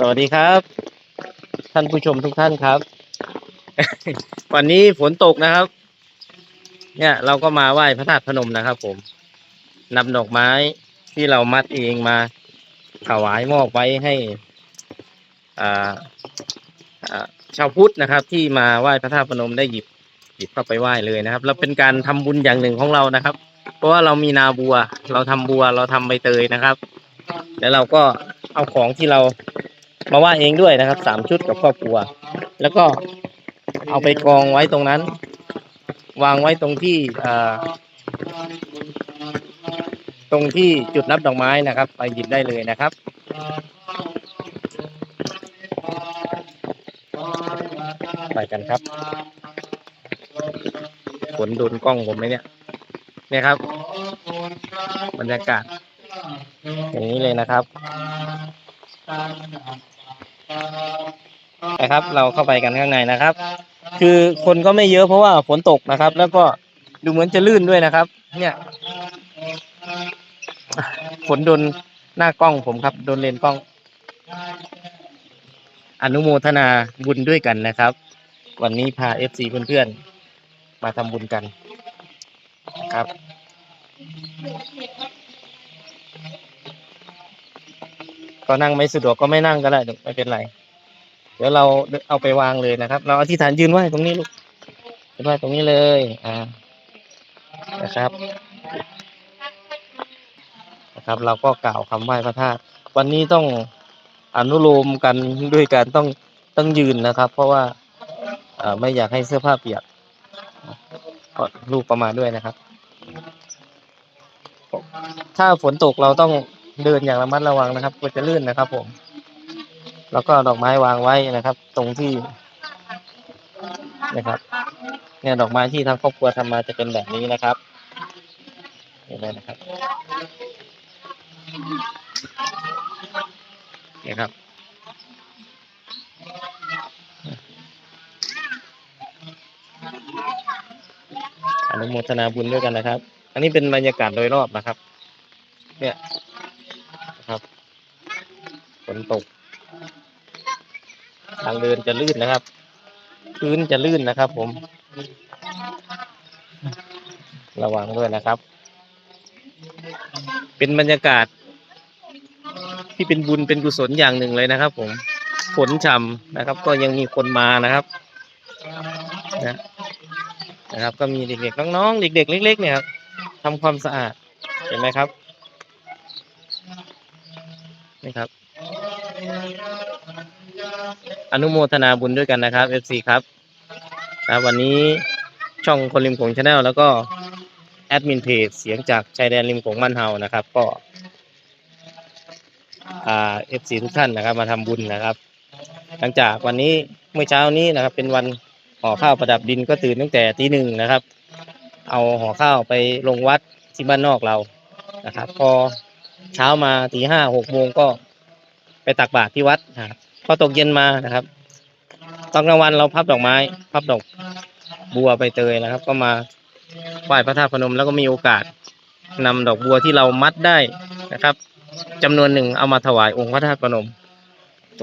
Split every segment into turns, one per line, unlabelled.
สวัสดีครับ ท่านผู้ชมทุกท่านครับ วันนี้ฝนตกนะครับ เนี่ย เราก็มาไหว้พระธาตุพนมนะครับผมนำดอกไม้ที่เรามัดเองมาถวายมอบไว้ให้อ่าอ่าชาวพุทธนะครับ ที่มาไหว้พระธาตุพนมได้หยิบหยิบเข้าไปไหว้เลยนะครับ แล้วเป็นการทำบุญอย่างหนึ่งของเรานะครับ เพราะว่าเรามีนาบัว เราทำบัวเราทำใบเตยนะครับ แล้วเราก็เอาของที่เรา มาว่าเองด้วยนะครับสามชุดกับครอบครัว แล้วก็เอาไปกองไว้ตรงนั้น วางไว้ตรงที่ตรงที่จุดรับดอกไม้นะครับ ไปหยิบได้เลยนะครับไปกันครับฝนโดนกล้องผมไหมเนี่ยเนี่ยครับ บรรยากาศ อย่างนี้เลยนะครับ นะครับ เราเข้าไปกันข้างในนะครับ คือคนก็ไม่เยอะเพราะว่าฝนตกนะครับ แล้วก็ดูเหมือนจะลื่นด้วยนะครับ เนี่ยฝนโดนหน้ากล้องผมครับ โดนเลนกล้อง อนุโมทนาบุญด้วยกันนะครับ วันนี้พาเอฟซีเพื่อนๆมาทำบุญกันครับ ก็นั่งไม่สะดวกก็ไม่นั่งก็ได้ลูกไม่เป็นไร เดี๋ยวเราเอาไปวางเลยนะครับ เราอธิษฐานยืนไหว้ตรงนี้ลูกยืนไหว้ตรงนี้เลย อ่า นะครับ นะครับ เราก็กล่าวคำไหว้พระธาตุวันนี้ต้องอนุโลมกันด้วยการต้องต้องยืนนะครับ เพราะว่าไม่อยากให้เสื้อผ้าเปียกก็ลูกประมาณด้วยนะครับ ถ้าฝนตกเราต้อง เดินอย่างระมัดระวังนะครับกลัวจะลื่นนะครับ ผม แล้วก็ดอกไม้วางไว้นะครับ ตรงที่นะครับ เนี่ยดอกไม้ที่ทางครอบครัวทำมาจะเป็นแบบนี้นะครับเห็นไหมนะครับเนี่ยครับอนุโมทนาบุญด้วยกันนะครับ อันนี้เป็นบรรยากาศโดยรอบนะครับ เนี่ย นตก ทางเดินจะลื่นนะครับ พื้นจะลื่นนะครับ ผม ระวังด้วยนะครับ เป็นบรรยากาศ ที่เป็นบุญเป็นกุศลอย่างหนึ่งเลยนะครับ ผมฝนฉ่ำนะครับ ก็ยังมีคนมานะครับนะนะครับ ก็มีเด็กๆน้องๆเด็ก ๆ เล็ก ๆ เนี่ยครับทำความสะอาดเห็นไหมครับนี่ครับ อนุโมทนาบุญด้วยกันนะครับ FC ครับครับ วันนี้ช่องคนริมโขงชาแนลแล้วก็แอดมินเพจเสียงจากชายแดนริมโขงบ้านเฮานะครับ ก็อ่า FC ทุกท่านนะครับ มาทำบุญนะครับ หลังจากวันนี้เมื่อเช้านี้นะครับ เป็นวันห่อข้าวประดับดินก็ตื่นตั้งแต่ตีหนึ่งนะครับ เอาห่อข้าวไปลงวัดที่บ้านนอกเรานะครับ พอเช้ามาตีห้าหกโมงก็ ไปตักบาตรที่วัดนะครับพอตกเย็นมานะครับตอนกลางวันเราพับดอกไม้ พับดอกบัวใบเตยนะครับ ก็มาไหว้พระธาตุพนมแล้วก็มีโอกาสนำดอกบัวที่เรามัดได้นะครับจำนวนหนึ่งเอามาถวายองค์พระธาตุพนม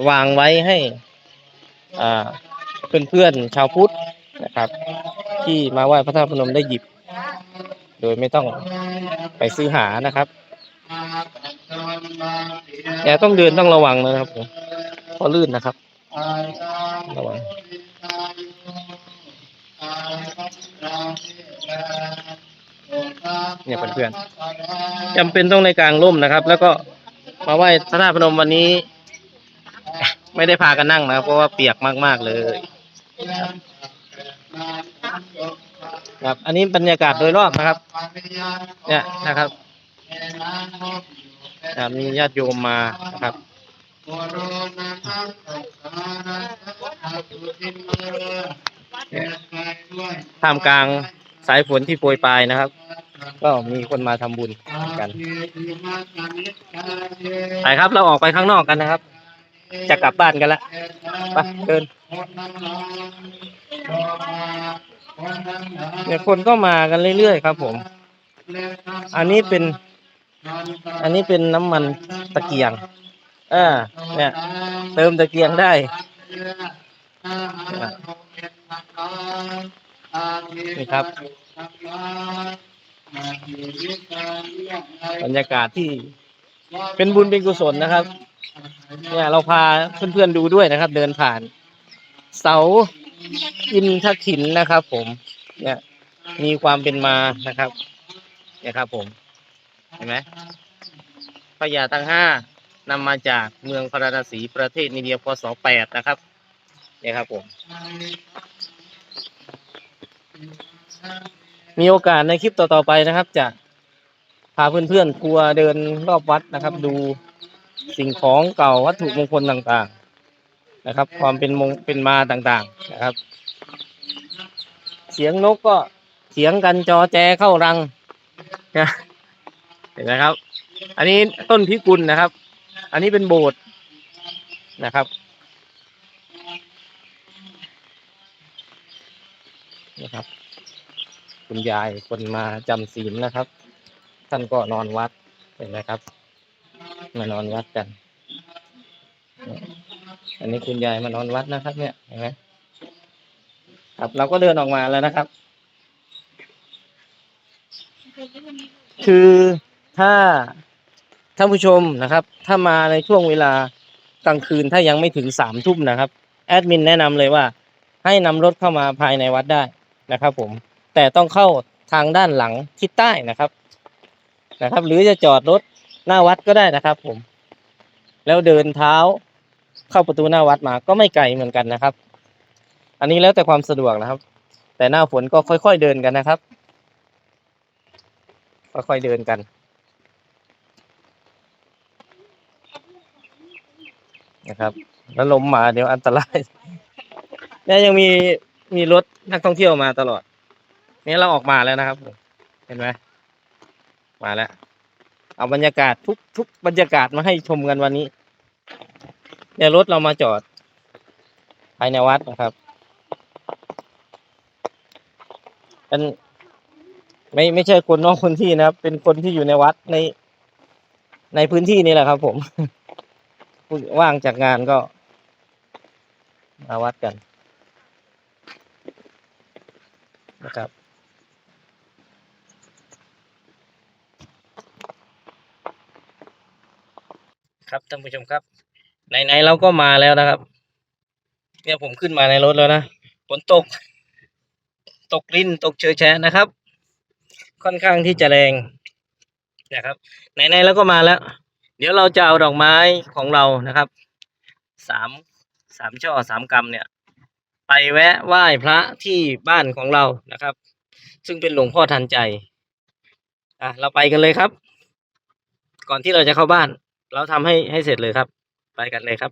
วางไว้ให้อ่าเพื่อนๆชาวพุทธนะครับ ที่มาไหว้พระธาตุพนมได้หยิบ โดยไม่ต้องไปซื้อหานะครับ แต่ต้องเดินต้องระวังนะครับผมเพราะลื่นนะครับ ระวังเนี่ยเพื่อนๆจำเป็นต้องในกลางร่มนะครับ แล้วก็มาไหว้พระธาตุพนมวันนี้ ไม่ได้พากันนั่งนะครับ เพราะว่าเปียกมากๆเลยครับ อันนี้บรรยากาศโดยรอบนะครับ เนี่ยนะครับ มีญาติโยมมานะครับท่ามกลางสายฝนที่โปรยปลายนะครับ ก็มีคนมาทำบุญกันไปครับเราออกไปข้างนอกกันนะครับ จะกลับบ้านกันละไปเดินเนี่ยคนก็มากันเรื่อยๆครับผม อันนี้เป็น อันนี้เป็นน้ำมันตะเกียงอ่าเนี่ย เติมตะเกียงได้นี่ครับ บรรยากาศที่เป็นบุญเป็นกุศลนะครับ เนี่ยเราพาเพื่อนๆดูด้วยนะครับ เดินผ่าน เสาอินทขินนะครับ ผม เนี่ย มีความเป็นมานะครับ เนี่ยครับผม เห็นไหมพญาทั้งห้านำมาจากเมืองพาราณสีประเทศอินเดียพศแปดนะครับเนี่ยครับผมมีโอกาสในคลิปต่อ ๆ ไปนะครับ จะพาเพื่อนๆทัวร์เดินรอบวัดนะครับ ดูสิ่งของเก่าวัตถุมงคลต่างๆนะครับ ความเป็นมงเป็นมาต่างๆนะครับ เสียงนกก็เสียงกันจอแจเข้ารังนะ เห็นไหมครับ อันนี้ต้นพิกุลนะครับ อันนี้เป็นโบสถ์นะครับนะครับ คุณยายคนมาจำศีลนะครับ ท่านก็นอนวัดเห็นไหมครับ มานอนวัดกัน อันนี้คุณยายมานอนวัดนะครับ เนี่ยเห็นไหมครับเราก็เดินออกมาแล้วนะครับ คือ ถ้าท่านผู้ชมนะครับ ถ้ามาในช่วงเวลากลางคืนถ้ายังไม่ถึงสามทุ่มนะครับแอดมินแนะนำเลยว่า ให้นำรถเข้ามาภายในวัดได้นะครับ ผมแต่ต้องเข้าทางด้านหลังทิศใต้นะครับนะครับ หรือจะจอดรถหน้าวัดก็ได้นะครับ ผม แล้วเดินเท้าเข้าประตูหน้าวัดมาก็ไม่ไกลเหมือนกันนะครับ อันนี้แล้วแต่ความสะดวกนะครับ แต่หน้าฝนก็ค่อยๆเดินกันนะครับ ค่อยๆเดินกัน นะครับ แล้วลมมาเดี๋ยวอันตรายเนี่ยยังมีมีรถนักท่องเที่ยวมาตลอด นี่เราออกมาแล้วนะครับ เห็นไหมมาแล้ว เอาบรรยากาศทุกทุกบรรยากาศมาให้ชมกันวันนี้เนี่ยรถเรามาจอดภายในวัดนะครับเป็นไม่ไม่ใช่คนนอกพื้นที่นะครับ เป็นคนที่อยู่ในวัดในในพื้นที่นี่แหละครับผม ว่างจากงานก็ มาวัดกันนะครับ ครับท่านผู้ชมครับ ไหนๆเราก็มาแล้วนะครับ เนี่ยผมขึ้นมาในรถแล้วนะฝนตก ตกรินตกเชยแฉะนะครับ ค่อนข้างที่จะแรงนะครับ ไหนๆเราก็มาแล้ว เดี๋ยวเราจะเอาดอกไม้ของเรานะครับสามสามช่อสามกำเนี่ย ไปแวะไหว้พระที่บ้านของเรานะครับ ซึ่งเป็นหลวงพ่อทันใจอะเราไปกันเลยครับ ก่อนที่เราจะเข้าบ้าน เราทำให้ให้เสร็จเลยครับ ไปกันเลยครับ